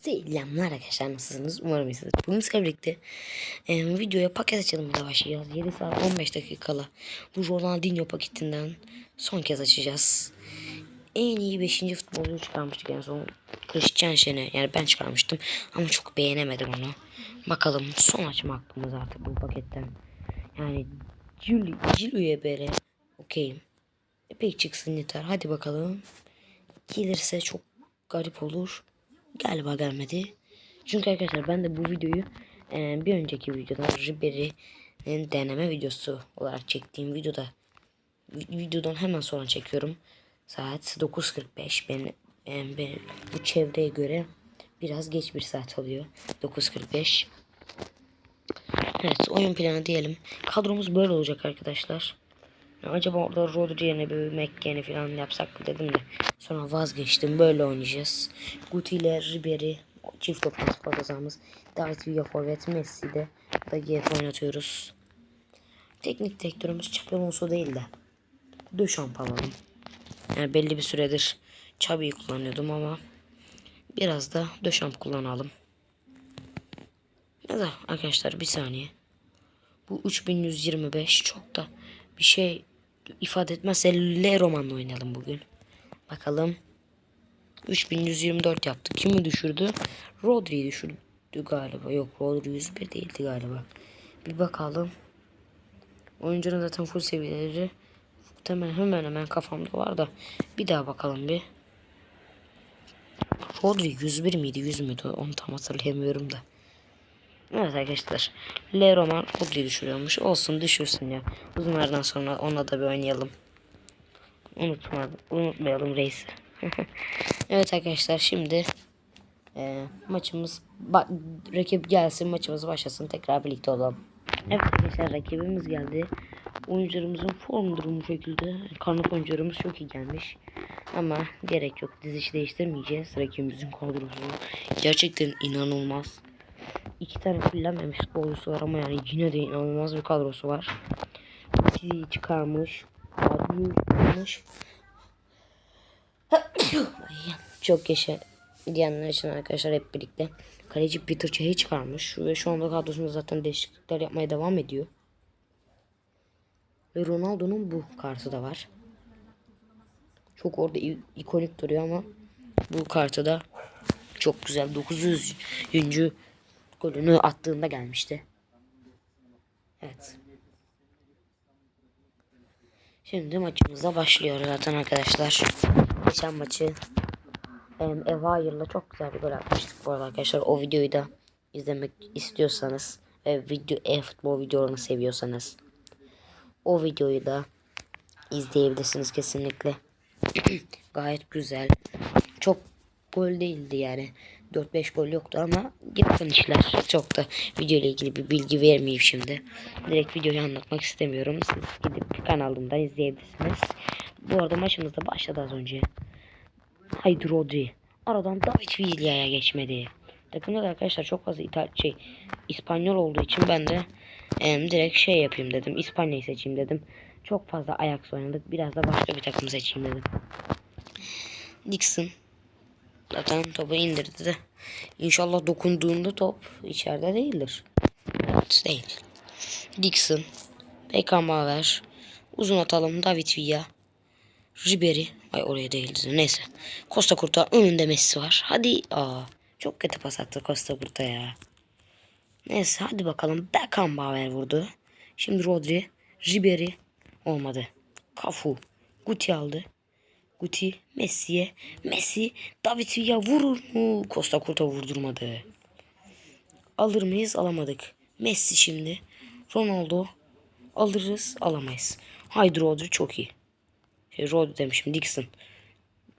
Selamlar arkadaşlar nasılsınız? Umarım iyisiniz. Bugün sizlerle birlikte e, videoya paket açılımıyla başlayacağız. 7 saat 15 dakikala bu Ronaldinho paketinden son kez açacağız. En iyi 5. futbolcuyu çıkarmıştık en son. Christian Şen'e yani ben çıkarmıştım ama çok beğenemedim onu. Bakalım son açma hakkımız artık bu paketten. Yani Cil Cilu'ya bere okeyim. Epey çıksın yeter. Hadi bakalım. Gelirse çok garip olur. Galiba gelmedi. Çünkü arkadaşlar ben de bu videoyu e, bir önceki videoda Ribery'nin deneme videosu olarak çektiğim videoda vi- videodan hemen sonra çekiyorum. Saat 9.45 benim, e, benim bu çevreye göre biraz geç bir saat oluyor. 9.45 Evet oyun planı diyelim. Kadromuz böyle olacak arkadaşlar. Acaba orada Rodri yerine bir McKennie falan yapsak mı dedim de sonra vazgeçtim. Böyle oynayacağız. Guti ile Ribery çift ofans patazamız. David Villa forvet Messi de da GF oynatıyoruz. Teknik direktörümüz Xabi Alonso değil de Duchamp alalım. Yani belli bir süredir Xabi'yi kullanıyordum ama biraz da Duchamp kullanalım. Ya da arkadaşlar bir saniye. Bu 3125 çok da bir şey ifade etmezse L romanla oynayalım bugün. Bakalım. 3124 yaptı. Kimi düşürdü? Rodri'yi düşürdü galiba. Yok Rodri 101 değildi galiba. Bir bakalım. Oyuncunun zaten full seviyeleri hemen hemen hemen kafamda var da bir daha bakalım bir. Rodri 101 miydi 100 müydü onu tam hatırlayamıyorum da. Evet arkadaşlar. Le Roman Rodri düşürüyormuş. Olsun düşürsün ya. Uzunlardan sonra ona da bir oynayalım. Unutmadım. Unutmayalım reisi. evet arkadaşlar şimdi e, maçımız rakip gelsin maçımız başlasın tekrar birlikte olalım. Evet arkadaşlar rakibimiz geldi. Oyuncularımızın form durumu şekilde. Kanat oyuncularımız çok iyi gelmiş. Ama gerek yok. Dizişi değiştirmeyeceğiz. Rakibimizin kadrosu gerçekten inanılmaz. İki tane kullanmamış futbolcusu var ama yani yine de inanılmaz bir kadrosu var. Bizi çıkarmış. Çıkarmış. Çok yaşa diyenler için arkadaşlar hep birlikte. Kaleci Peter Çehi çıkarmış. Ve şu anda kadrosunda zaten değişiklikler yapmaya devam ediyor. Ve Ronaldo'nun bu kartı da var. Çok orada ikonik duruyor ama bu kartı da çok güzel. 900. golünü attığında gelmişti. Evet. Şimdi maçımıza başlıyor zaten arkadaşlar. Geçen maçı em, Eva Hayır'la çok güzel bir gol atmıştık bu arada arkadaşlar. O videoyu da izlemek istiyorsanız ve video e-futbol videolarını seviyorsanız o videoyu da izleyebilirsiniz kesinlikle. Gayet güzel. Çok gol değildi yani. 4-5 gol yoktu ama yakın işler. Çok da video ile ilgili bir bilgi vermeyeyim şimdi. Direkt videoyu anlatmak istemiyorum. Siz gidip kanalımdan izleyebilirsiniz. Bu arada maçımız da başladı az önce. Haydi Rodri. Aradan David Villa'ya geçmedi. Takımda da arkadaşlar çok fazla İtal şey İspanyol olduğu için ben de em, direkt şey yapayım dedim. İspanya'yı seçeyim dedim. Çok fazla Ajax oynadık. Biraz da başka bir takım seçeyim dedim. Dixon zaten topu indirdi de. İnşallah dokunduğunda top içeride değildir. Evet değil. Dixon. Beckenbauer. Uzun atalım David Villa. Ribery. Ay oraya değildi. Neyse. Costa Curta önünde Messi var. Hadi. Aa, çok kötü pas attı Costa Curta ya. Neyse hadi bakalım. Beckenbauer vurdu. Şimdi Rodri. Ribery. Olmadı. Cafu. Guti aldı. Guti Messi'ye. Messi David Villa vurur mu? Costa Curta vurdurmadı. Alır mıyız? Alamadık. Messi şimdi. Ronaldo. Alırız. Alamayız. Haydi Rodri çok iyi. Şey, Rodri demişim. Dixon.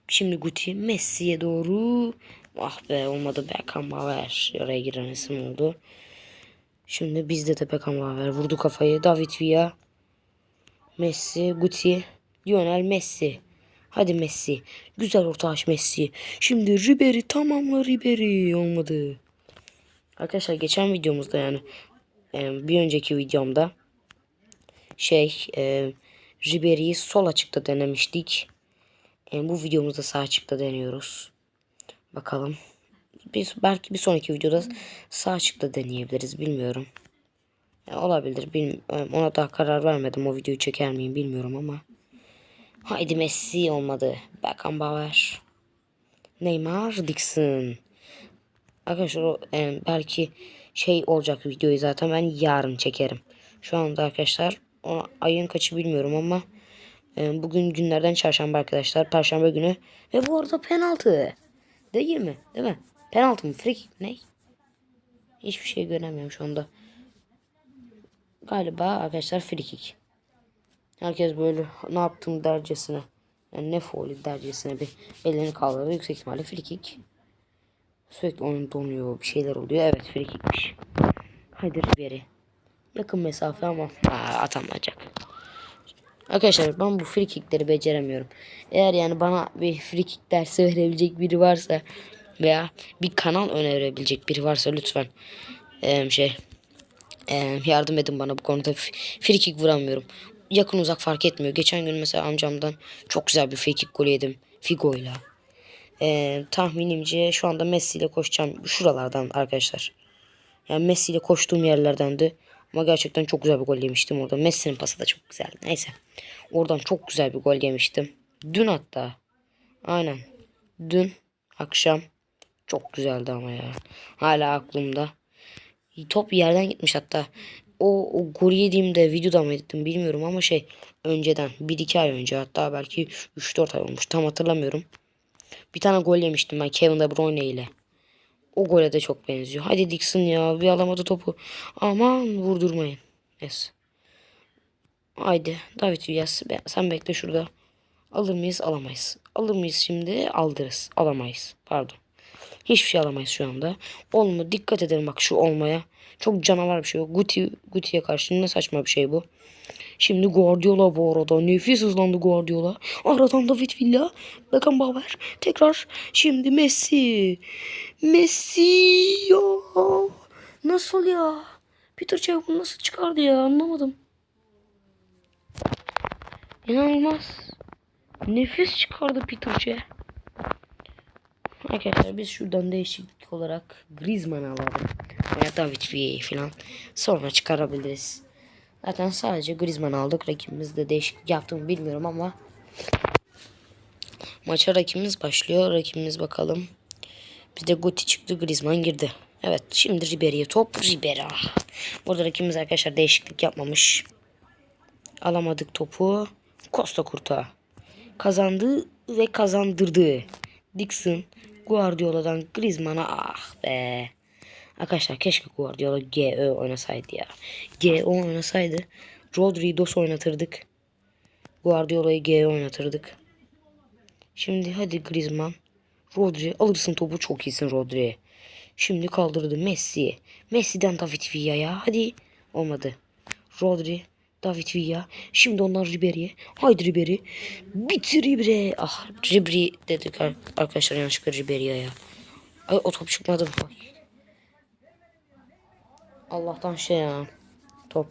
Şimdi Guti Messi'ye doğru. Ah be olmadı Beckenbauer. Oraya giren isim oldu. Şimdi bizde de Beckenbauer vurdu kafayı. David Villa. Messi, Guti, Lionel Messi. Hadi Messi. Güzel orta aç Messi. Şimdi Ribery tamamla Ribery. Olmadı. Arkadaşlar geçen videomuzda yani e, bir önceki videomda şey e, Ribery'yi sol açıkta denemiştik. E, bu videomuzda sağ açıkta deniyoruz. Bakalım biz belki bir sonraki videoda sağ açıkta deneyebiliriz bilmiyorum. Ya olabilir. Bilmiyorum. Ona daha karar vermedim. O videoyu çeker miyim bilmiyorum ama. Haydi Messi olmadı. Beckenbauer. Neymar Dixon. Arkadaşlar e, belki şey olacak videoyu zaten ben yarın çekerim. Şu anda arkadaşlar o ayın kaçı bilmiyorum ama e, bugün günlerden çarşamba arkadaşlar. Perşembe günü. Ve bu arada penaltı. Değil mi? Değil mi? Penaltı mı? Free? Ne? Hiçbir şey göremiyorum şu anda. Galiba arkadaşlar free. Herkes böyle ne yaptım dercesine. Yani ne foul dercesine bir ellerini kaldırdı. Yüksek ihtimalle free kick. Sürekli oyun donuyor. Bir şeyler oluyor. Evet free kickmiş. Haydi Ribery. Yakın mesafe ama Aa, atamayacak. Arkadaşlar ben bu free beceremiyorum. Eğer yani bana bir free dersi verebilecek biri varsa veya bir kanal önerebilecek biri varsa lütfen eee, şey eee, yardım edin bana bu konuda free vuramıyorum. Yakın uzak fark etmiyor. Geçen gün mesela amcamdan çok güzel bir free kick golü yedim. Figo'yla. Eee tahminimce şu anda Messi ile koşacağım şuralardan arkadaşlar. Yani Messi ile koştuğum yerlerdendi. Ama gerçekten çok güzel bir gol yemiştim orada. Messi'nin pası da çok güzeldi. Neyse. Oradan çok güzel bir gol yemiştim. Dün hatta. Aynen. Dün akşam çok güzeldi ama ya. Hala aklımda. Top yerden gitmiş hatta. O, o gol yediğimde videoda mı ettim bilmiyorum ama şey önceden 1-2 ay önce hatta belki 3-4 ay olmuş tam hatırlamıyorum. Bir tane gol yemiştim ben Kevin De Bruyne ile. O gole de çok benziyor. Hadi Dixon ya bir alamadı topu. Aman vurdurmayın. Yes. Haydi David Villa be- sen bekle şurada. Alır mıyız alamayız. Alır mıyız şimdi aldırız. Alamayız. Pardon. Hiçbir şey alamayız şu anda. Olma dikkat edelim bak şu olmaya. Çok canavar bir şey. Guti, Guti'ye karşı ne saçma bir şey bu. Şimdi Guardiola bu arada. Nefis hızlandı Guardiola. Aradan David Villa. Beckenbauer. Tekrar. Şimdi Messi. Messi ya. Nasıl ya? Peter Cech bunu nasıl çıkardı ya anlamadım. İnanılmaz. Nefis çıkardı Peter Cech. Arkadaşlar biz şuradan değişiklik olarak Griezmann alalım. Veya David Villa'yı falan. Sonra çıkarabiliriz. Zaten sadece Griezmann aldık. Rakibimiz de değişiklik yaptığımı bilmiyorum ama maça rakibimiz başlıyor. Rakibimiz bakalım. Bir de Guti çıktı. Griezmann girdi. Evet şimdi Ribery'e top. Ribery. Burada rakibimiz arkadaşlar değişiklik yapmamış. Alamadık topu. Costa Kurta. Kazandı ve kazandırdı. Dixon Guardiola'dan Griezmann'a ah be. Arkadaşlar keşke Guardiola GÖ oynasaydı ya. GÖ oynasaydı Rodri'yi DOS oynatırdık. Guardiola'yı GÖ oynatırdık. Şimdi hadi Griezmann. Rodri alırsın topu çok iyisin Rodri. Şimdi kaldırdı Messi. Messi'den David Villa'ya. Hadi. Olmadı. Rodri. David Villa. Şimdi onlar Ribery'e. Haydi Ribery. Bitir Ribery. Ah Ribery dedik ar- arkadaşlar yanlışlıkla Ribery'e ya. Ay o top çıkmadı. Ay. Allah'tan şey ya. Top.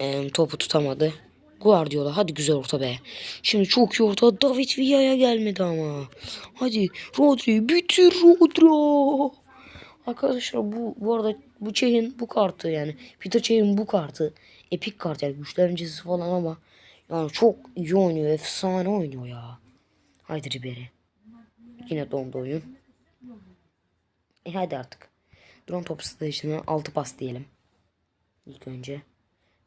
Em, topu tutamadı. Guardiola hadi güzel orta be. Şimdi çok iyi orta. David Villa'ya gelmedi ama. Hadi Rodri bitir Rodri. Arkadaşlar bu bu arada bu Çey'in bu kartı yani Peter Çey'in bu kartı epik kart yani güçlencesi falan ama yani çok iyi oynuyor efsane oynuyor ya. Haydi Ribery. Yine dondu oyun. E hadi artık. Drone top station'a 6 pas diyelim. İlk önce.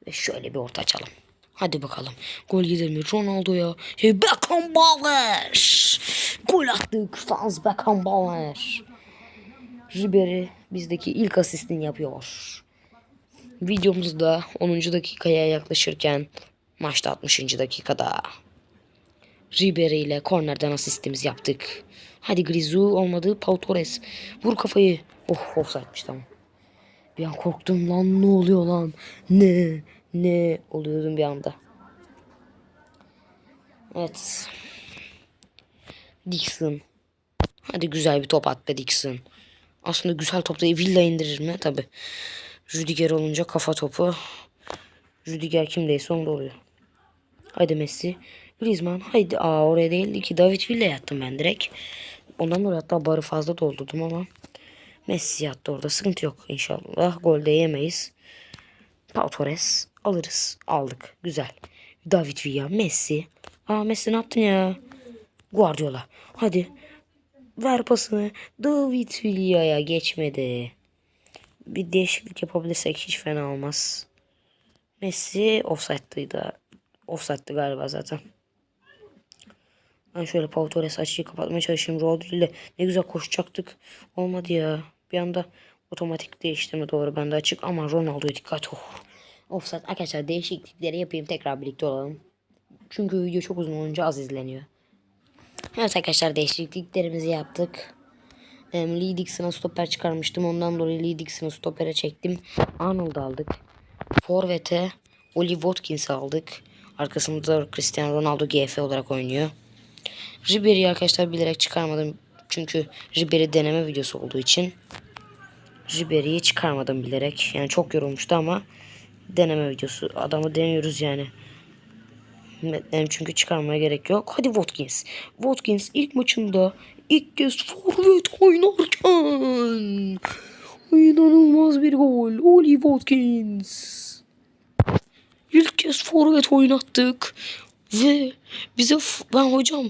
Ve şöyle bir orta açalım. Hadi bakalım. Gol gelir mi? Ronaldo ya. Şey Beckenbauer. Gol attık. Franz Beckenbauer. Ribery bizdeki ilk asistini yapıyor. Videomuzda 10. dakikaya yaklaşırken maçta 60. dakikada Ribery ile kornerden asistimizi yaptık. Hadi Grizu olmadı. Pau Torres. Vur kafayı. Oh offside'miş tamam. Bir an korktum lan ne oluyor lan. Ne ne oluyordum bir anda. Evet. Dixon. Hadi güzel bir top at be Dixon. Aslında güzel top da Villa indirir mi? Tabi. Rüdiger olunca kafa topu. Rüdiger kimdeyse onda oluyor. Haydi Messi. Griezmann haydi. Aa oraya değildi ki. David Villa yattım ben direkt. Ondan dolayı hatta barı fazla doldurdum ama Messi yattı orada. Sıkıntı yok inşallah. Gol de yemeyiz. Pau Torres alırız. Aldık. Güzel. David Villa, Messi. Aa Messi ne yaptın ya? Guardiola. Hadi. Ver pasını. David Villa'ya geçmedi. Bir değişiklik yapabilirsek hiç fena olmaz. Messi offside'dıydı. Offside'dı galiba zaten. Ben şöyle Pau Torres açıyı kapatmaya çalışayım. Rodri ile ne güzel koşacaktık. Olmadı ya. Bir anda otomatik değiştirme doğru bende açık ama Ronaldo'ya dikkat. Oh. Offside arkadaşlar değişiklikleri yapayım tekrar birlikte olalım. Çünkü video çok uzun olunca az izleniyor. Evet arkadaşlar değişikliklerimizi yaptık. Em, Lee Dixon'a stoper çıkarmıştım. Ondan dolayı Lee Dixon'ı stopere çektim. Arnold'u aldık. Forvet'e Oli Watkins aldık. Arkasında Cristiano Ronaldo GF olarak oynuyor. Ribery'i arkadaşlar bilerek çıkarmadım. Çünkü Ribery deneme videosu olduğu için. Ribery'i çıkarmadım bilerek. Yani çok yorulmuştu ama deneme videosu. Adamı deniyoruz yani. Yani çünkü çıkarmaya gerek yok. Hadi Watkins. Watkins ilk maçında ilk kez forvet oynarken inanılmaz bir gol. Oli Watkins. İlk kez forvet oynattık. Ve bize ben hocam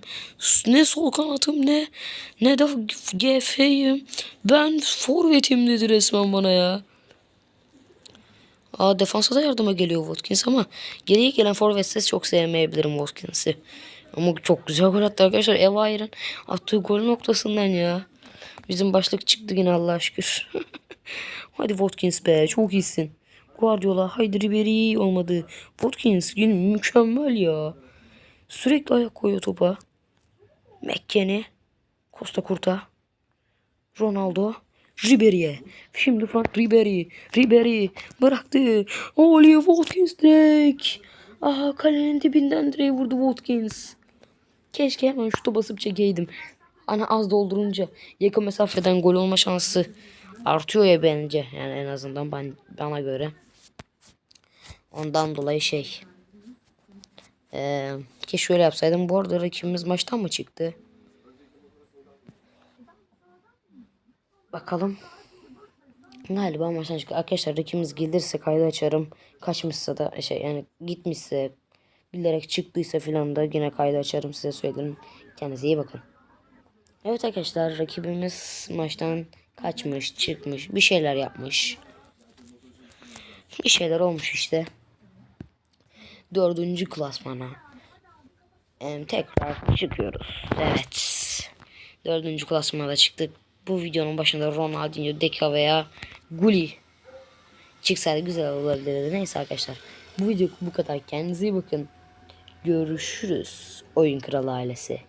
ne sol kanatım ne ne de GF'yim. Ben forvetim dedi resmen bana ya. Aa defansa da yardıma geliyor Watkins ama geriye gelen forvetse çok sevmeyebilirim Watkins'i. Ama çok güzel gol attı arkadaşlar. Evair'in attığı gol noktasından ya. Bizim başlık çıktı yine Allah'a şükür. Hadi Watkins be çok iyisin. Guardiola haydi Ribery olmadı. Watkins yine mükemmel ya. Sürekli ayak koyuyor topa. McKennie. Costa Curta. Ronaldo. Ribery'e. Şimdi Frank Ribery. Ribery bıraktı. Oli Watkins direkt. Aha kalenin dibinden direğe vurdu Watkins. Keşke hemen şuta basıp çekeydim. Hani az doldurunca yakın mesafeden gol olma şansı artıyor ya bence. Yani en azından ben bana göre. Ondan dolayı şey. Ee, ki şöyle yapsaydım. Bu arada rakibimiz maçtan mı çıktı? Bakalım. Galiba maçtan çıktı. Arkadaşlar rakibimiz gelirse kaydı açarım. Kaçmışsa da şey yani gitmişse bilerek çıktıysa filan da yine kaydı açarım size söylerim. Kendinize iyi bakın. Evet arkadaşlar rakibimiz maçtan kaçmış, çıkmış, bir şeyler yapmış. Bir şeyler olmuş işte. Dördüncü klasmana. Em, tekrar çıkıyoruz. Evet. Dördüncü klasmana çıktık. Bu videonun başında Ronaldinho, Deka veya Gulli çıksaydı güzel olabilirdi. Neyse arkadaşlar. Bu video bu kadar. Kendinize iyi bakın. Görüşürüz. Oyun Kralı ailesi.